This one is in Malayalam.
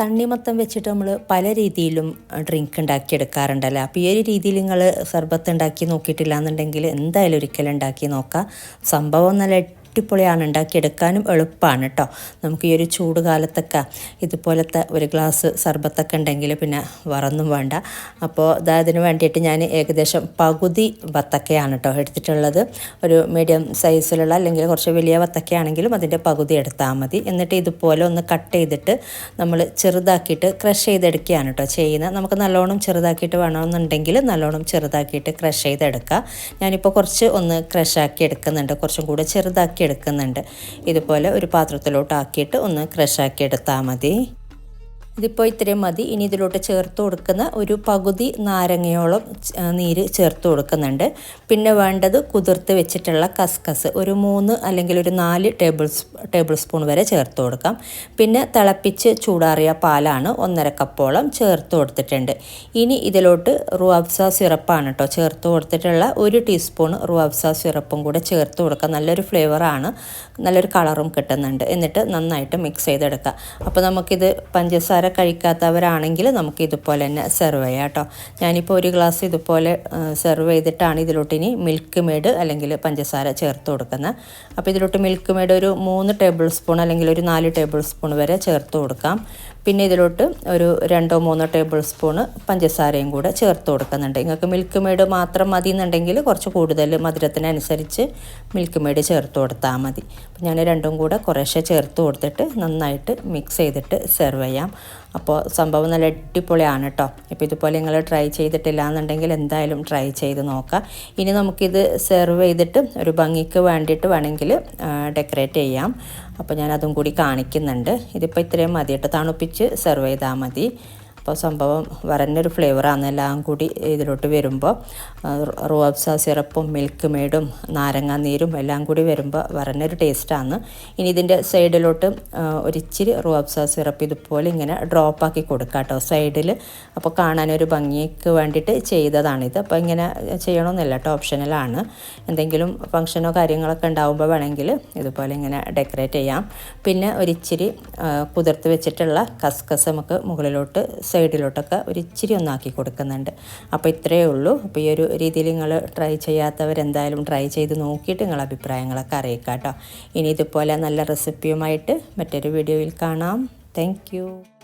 തണ്ണിമത്തം വെച്ചിട്ട് നമ്മൾ പല രീതിയിലും ഡ്രിങ്ക് ഉണ്ടാക്കിയെടുക്കാറുണ്ടല്ലോ? അപ്പോൾ ഈ ഒരു രീതിയിൽ നിങ്ങൾ സർബത്ത് ഉണ്ടാക്കി നോക്കിയിട്ടില്ല എന്നുണ്ടെങ്കിൽ എന്തായാലും ഒരിക്കലും ഉണ്ടാക്കി നോക്കാം. സംഭവം നല്ല അടിപൊളിയാണ് ഉണ്ടാക്കിയെടുക്കാനും എളുപ്പമാണ് കേട്ടോ നമുക്ക് ഈ ഒരു ചൂട് കാലത്തൊക്കെ ഇതുപോലത്തെ ഒരു ഗ്ലാസ് സർബത്തൊക്കെ ഉണ്ടെങ്കിൽ പിന്നെ വറൊന്നും വേണ്ട. അപ്പോൾ അതിന് വേണ്ടിയിട്ട് ഞാൻ ഏകദേശം പകുതി വത്തക്കയാണ് കേട്ടോ എടുത്തിട്ടുള്ളത്. ഒരു മീഡിയം സൈസിലുള്ള അല്ലെങ്കിൽ കുറച്ച് വലിയ വത്തക്കയാണെങ്കിലും അതിന്റെ പകുതി എടുത്താൽ മതി. എന്നിട്ട് ഇതുപോലെ ഒന്ന് കട്ട് ചെയ്തിട്ട് നമ്മൾ ചെറുതാക്കിയിട്ട് ക്രഷ് ചെയ്തെടുക്കുകയാണ് കേട്ടോ ചെയ്യുന്നത്. നമുക്ക് നല്ലോണം ചെറുതാക്കിയിട്ട് വേണമെന്നുണ്ടെങ്കിൽ നല്ലോണം ചെറുതാക്കിയിട്ട് ക്രഷ് ചെയ്തെടുക്കുക ഞാനിപ്പോൾ കുറച്ച് ഒന്ന് ക്രഷാക്കി എടുക്കുന്നുണ്ട്. കുറച്ചും കൂടെ ചെറുതാക്കി എടുക്കുന്നുണ്ട്. ഇതുപോലെ ഒരു പാത്രത്തിലോട്ട് ആക്കിയിട്ട് ഒന്ന് ക്രഷാക്കി എടുത്താൽ മതി. ഇതിപ്പോൾ ഇത്രയും മതി. ഇനി ഇതിലോട്ട് ചേർത്ത് കൊടുക്കുന്ന ഒരു പകുതി നാരങ്ങയോളം നീര് ചേർത്ത് കൊടുക്കുന്നുണ്ട്. പിന്നെ വേണ്ടത് കുതിർത്ത് വെച്ചിട്ടുള്ള കസ്കസ്. ഒരു മൂന്ന് അല്ലെങ്കിൽ ഒരു നാല് ടേബിൾ ടേബിൾ സ്പൂൺ വരെ ചേർത്ത് കൊടുക്കാം. പിന്നെ തിളപ്പിച്ച് ചൂടാറിയ പാലാണ് ഒന്നര കപ്പോളം ചേർത്ത് കൊടുത്തിട്ടുണ്ട്. ഇനി ഇതിലോട്ട് റുവാബ്സ സിറപ്പാണ് കേട്ടോ ചേർത്ത് കൊടുത്തിട്ടുള്ള ഒരു ടീസ്പൂൺ റുവാബ്സ സിറപ്പും കൂടെ ചേർത്ത് കൊടുക്കാം. നല്ലൊരു ഫ്ലേവറാണ് നല്ലൊരു കളറും കിട്ടുന്നുണ്ട്. എന്നിട്ട് നന്നായിട്ട് മിക്സ് ചെയ്തെടുക്കുക അപ്പോൾ നമുക്കിത് പഞ്ചസാര കഴിക്കാത്തവരാണെങ്കിൽ നമുക്ക് ഇതുപോലെ തന്നെ സെർവ് ചെയ്യാം കേട്ടോ. ഞാനിപ്പോൾ ഒരു ഗ്ലാസ് ഇതുപോലെ സെർവ് ചെയ്തിട്ടാണ് ഇതിലോട്ട് ഇനി മിൽക്ക് മേഡ് അല്ലെങ്കിൽ പഞ്ചസാര ചേർത്ത് കൊടുക്കുന്നത്. അപ്പോൾ ഇതിലോട്ട് മിൽക്ക് മേഡ് ഒരു മൂന്ന് ടേബിൾ സ്പൂൺ അല്ലെങ്കിൽ ഒരു നാല് ടേബിൾ സ്പൂൺ വരെ ചേർത്ത് കൊടുക്കാം. പിന്നെ ഇതിലോട്ട് ഒരു രണ്ടോ മൂന്നോ ടേബിൾ സ്പൂണ് പഞ്ചസാരയും കൂടെ ചേർത്ത് കൊടുക്കുന്നുണ്ട്. നിങ്ങൾക്ക് മിൽക്ക് മേഡ് മാത്രം മതി എന്നുണ്ടെങ്കിൽ കുറച്ച് കൂടുതൽ മധുരത്തിനനുസരിച്ച് മിൽക്ക് മേഡ് ചേർത്ത് കൊടുത്താൽ മതി. അപ്പോൾ ഞാൻ രണ്ടും കൂടെ കുറേശ്ശെ ചേർത്ത് കൊടുത്തിട്ട് നന്നായിട്ട് മിക്സ് ചെയ്തിട്ട് സെർവ് ചെയ്യാം. അപ്പോൾ സംഭവം നല്ല അടിപൊളിയാണ് കേട്ടോ ഇപ്പോൾ ഇതുപോലെ നിങ്ങൾ ട്രൈ ചെയ്തിട്ടില്ല എന്നുണ്ടെങ്കിൽ എന്തായാലും ട്രൈ ചെയ്ത് നോക്കാം. ഇനി നമുക്കിത് സെർവ് ചെയ്തിട്ട് ഒരു ഭംഗിക്ക് വേണ്ടിയിട്ട് വേണമെങ്കിൽ ഡെക്കറേറ്റ് ചെയ്യാം. അപ്പോൾ ഞാൻ അതും കൂടി കാണിക്കുന്നുണ്ട്. ഇതിപ്പോൾ ഇത്രയും മതി കേട്ടോ തണുപ്പിച്ച് സെർവ് ചെയ്താൽ മതി. അപ്പോൾ സംഭവം വരഞ്ഞൊരു ഫ്ലേവറാണ് എല്ലാം കൂടി ഇതിലോട്ട് വരുമ്പോൾ റോബ്സ സിറപ്പും മിൽക്ക് മെയ്ഡും നാരങ്ങ നീരും എല്ലാം കൂടി വരുമ്പോൾ വരഞ്ഞൊരു ടേസ്റ്റാണ് ഇനി ഇതിന്റെ സൈഡിലോട്ട് ഒരിച്ചിരി റോബ്സ സിറപ്പ് ഇതുപോലെ ഇങ്ങനെ ഡ്രോപ്പാക്കി കൊടുക്കുക കേട്ടോ സൈഡിൽ അപ്പോൾ കാണാനൊരു ഭംഗിക്ക് വേണ്ടിയിട്ട് ചെയ്തതാണിത്. അപ്പോൾ ഇങ്ങനെ ചെയ്യണമെന്നില്ല കേട്ടോ ഓപ്ഷനലാണ് എന്തെങ്കിലും ഫംഗ്ഷനോ കാര്യങ്ങളൊക്കെ ഉണ്ടാവുമ്പോൾ വേണമെങ്കിൽ ഇതുപോലെ ഇങ്ങനെ ഡെക്കറേറ്റ് ചെയ്യാം. പിന്നെ ഒരിച്ചിരി കുതിർത്ത് വെച്ചിട്ടുള്ള കസ്കസ് നമുക്ക് മുകളിലോട്ട് സൈഡിലോട്ടൊക്കെ ഒരു ഇച്ചിരി ഒന്നാക്കി കൊടുക്കുന്നുണ്ട്. അപ്പോൾ ഇത്രയേ ഉള്ളൂ. അപ്പോൾ ഈ ഒരു രീതിയിൽ നിങ്ങൾ ട്രൈ ചെയ്യാത്തവരെന്തായാലും ട്രൈ ചെയ്ത് നോക്കിയിട്ട് നിങ്ങൾ അഭിപ്രായങ്ങളൊക്കെ അറിയിക്കാം കേട്ടോ ഇനി ഇതുപോലെ നല്ല റെസിപ്പിയുമായിട്ട് മറ്റൊരു വീഡിയോയിൽ കാണാം. താങ്ക്